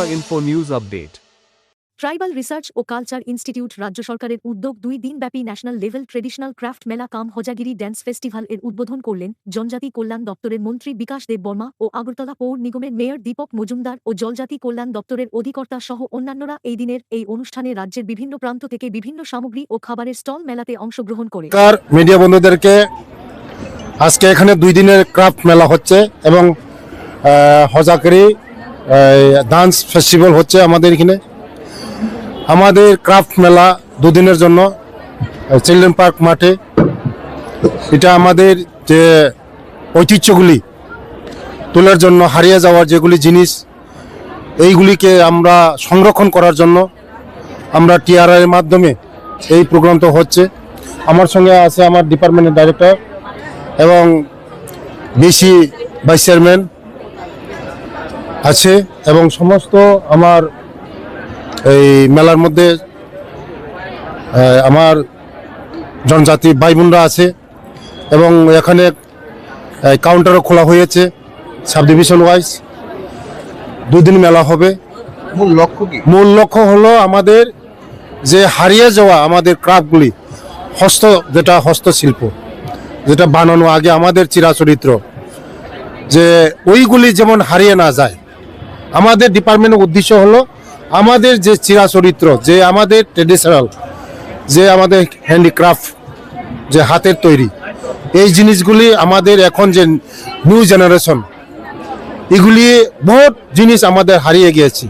Tripura Info News Update. Tribal research ও culture institute রাজ্য সরকারের উদ্যোগ দুই দিনব্যাপী ন্যাশনাল লেভেল ট্রেডিশনাল ক্রাফট মেলা কাম হজাগিরি ড্যান্স ফেস্টিভ্যাল এর উদ্বোধন করলেন জনজাতি কল্যাণ দপ্তরের মন্ত্রী বিকাশ দেব বর্মা ও আগরতলা পৌর নিগমের মেয়র দীপক মজুমদার ও জলজাতি কল্যাণ দপ্তরের অধিকর্তা সহ অন্যান্যরা এই দিনের এই অনুষ্ঠানে রাজ্যের বিভিন্ন প্রান্ত থেকে বিভিন্ন সামগ্রী ও খাবারের স্টল মেলাতে অংশগ্রহণ করে মিডিয়া বন্ধুদেরকে আজকে এখানে দুই দিনের ক্রাফট মেলা হচ্ছে এবং আহ, হজাকরি ডান্স ফেস্টিভ্যাল হচ্ছে আমাদের এখানে। আমাদের ক্রাফট মেলা দুদিনের জন্য চিলড্রেন পার্ক মাঠে। এটা আমাদের যে ঐতিহ্যগুলি তোলার জন্য, হারিয়ে যাওয়ার যেগুলি জিনিস, এইগুলিকে আমরা সংরক্ষণ করার জন্য আমরা টিআরআই এর মাধ্যমে এই প্রোগ্রাম তো হচ্ছে। আমার সঙ্গে আছে আমার ডিপার্টমেন্টের ডাইরেক্টর এবং বিসি ভাইস চেয়ারম্যান আছে এবং সমস্ত আমার এই মেলার মধ্যে আমার জনজাতি ভাই বোনরা আছে এবং এখানে কাউন্টারও খোলা হয়েছে সাব ডিভিশন ওয়াইজ দুদিন মেলা হবে। মূল লক্ষ্য কি? মূল লক্ষ্য হলো আমাদের যে হারিয়ে যাওয়া আমাদের ক্রাফটগুলি হস্ত যেটা হস্তশিল্প যেটা বানানো আগে আমাদের চিরাচরিত্র। যে ওইগুলি যেমন হারিয়ে না যায়। আমাদের ডিপার্টমেন্টের উদ্দেশ্য হলো আমাদের যে চিরাচরিত্র, যে আমাদের ট্রেডিশনাল যে আমাদের হ্যান্ডিক্রাফট যে হাতের তৈরি, এই জিনিসগুলি আমাদের এখন যে নিউ জেনারেশন এগুলি বহুত জিনিস আমাদের হারিয়ে গিয়েছে।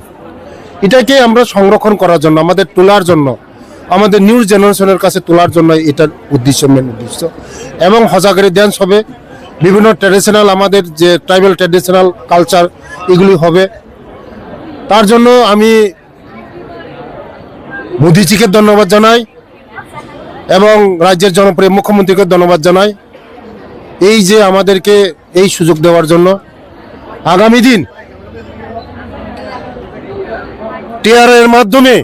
এটাকে আমরা সংরক্ষণ করার জন্য, আমাদের তোলার জন্য, আমাদের নিউ জেনারেশনের কাছে তোলার জন্য এটার উদ্দেশ্য মেন উদ্দেশ্য। এবং হজাগরি ড্যান্স হবে। বিভিন্ন ট্র্যাডিশনাল আমাদের যে ট্রাইবাল ট্র্যাডিশনাল কালচার এগুলি হবে। তার জন্য আমি মোদিজিকে ধন্যবাদ জানাই এবং রাজ্যের জনপ্রিয় মুখ্যমন্ত্রীকে ধন্যবাদ জানাই এই যে আমাদেরকে এই সুযোগ দেওয়ার জন্য। আগামী দিন টিআর এর মাধ্যমে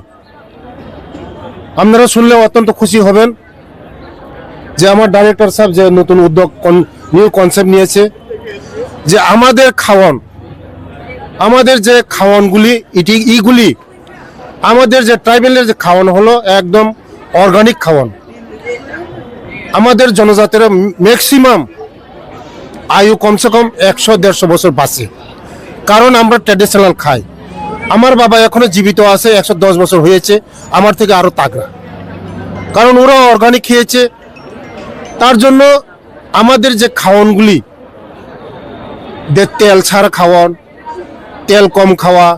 আপনারা শুনলে অত্যন্ত খুশি হবেন যে আমার ডাইরেক্টর সাহেব যে নতুন উদ্যোগ নিউ কনসেপ্ট নিয়েছে যে আমাদের খাওয়ান, আমাদের যে খাওয়ানগুলি ইটি ইগুলি আমাদের যে ট্রাইবেলের যে খাওয়ান হলো একদম অর্গানিক খাওয়ান। আমাদের জনজাতিরা ম্যাক্সিমাম আয়ু কমসে কম একশো দেড়শো বছর বাঁচে। কারণ আমরা ট্র্যাডিশনাল খাই। আমার বাবা এখনও জীবিত আছে, একশো দশ বছর হয়েছে, আমার থেকে আরও তাগড়া। কারণ ওরা অর্গানিক খেয়েছে। তার জন্য আমাদের যে খাওয়ানগুলি, যে তেল ছাড়া খাওয়ান, তেল কম খাওয়া,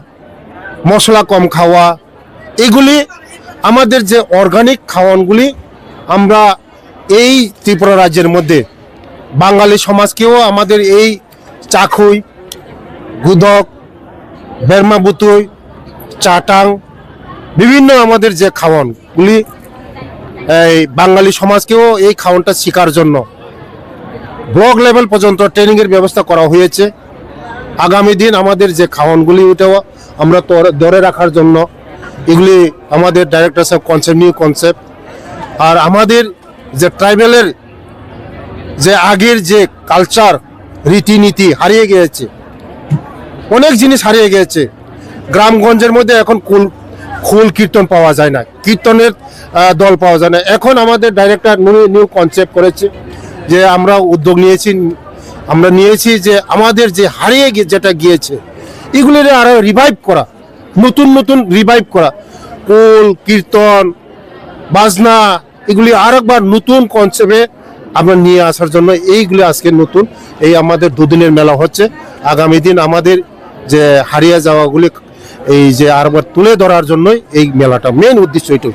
মশলা কম খাওয়া, এগুলি আমাদের যে অর্গানিক খাওয়ানগুলি, আমরা এই ত্রিপুরা রাজ্যের মধ্যে, বাঙালি সমাজকেও আমাদের এই চাকুই, গুদক, বেরমা বুতুই, চাটাং, বিভিন্ন আমাদের যে খাওয়ানগুলি, এই বাঙালি সমাজকেও এই খাওয়ানটা শেখার জন্য। ব্লক লেভেল পর্যন্ত ট্রেনিংয়ের ব্যবস্থা করা হয়েছে। আগামী দিন আমাদের যে খাওয়ানগুলি ওটাও আমরা ধরে রাখার জন্য এগুলি আমাদের ডাইরেক্টর সাহেব কনসেপ্ট নিউ কনসেপ্ট আর আমাদের যে ট্রাইবেলের যে আগের যে কালচার রীতিনীতি হারিয়ে গিয়েছে, অনেক জিনিস হারিয়ে গিয়েছে। গ্রামগঞ্জের মধ্যে এখন কুল খুল কীর্তন পাওয়া যায় না, কীর্তনের দল পাওয়া যায় না। এখন আমাদের ডাইরেক্টর নিউ কনসেপ্ট করেছে। যে আমরা উদ্যোগ নিয়েছি, আমরা নিয়েছি যে আমাদের যে হারিয়ে গিয়ে যেটা গিয়েছে, এগুলির আরও রিভাইভ করা, নতুন নতুন রিভাইভ করা। কুল, কীর্তন, বাজনা, এগুলি আরেকবার নতুন কনসেপ্টে আমরা নিয়ে আসার জন্য এইগুলি আজকে নতুন, এই আমাদের দুদিনের মেলা হচ্ছে। আগামী দিন আমাদের যে হারিয়ে যাওয়াগুলি, এই যে আরেকবার তুলে ধরার জন্যই এই মেলাটা মেন উদ্দেশ্য এটাই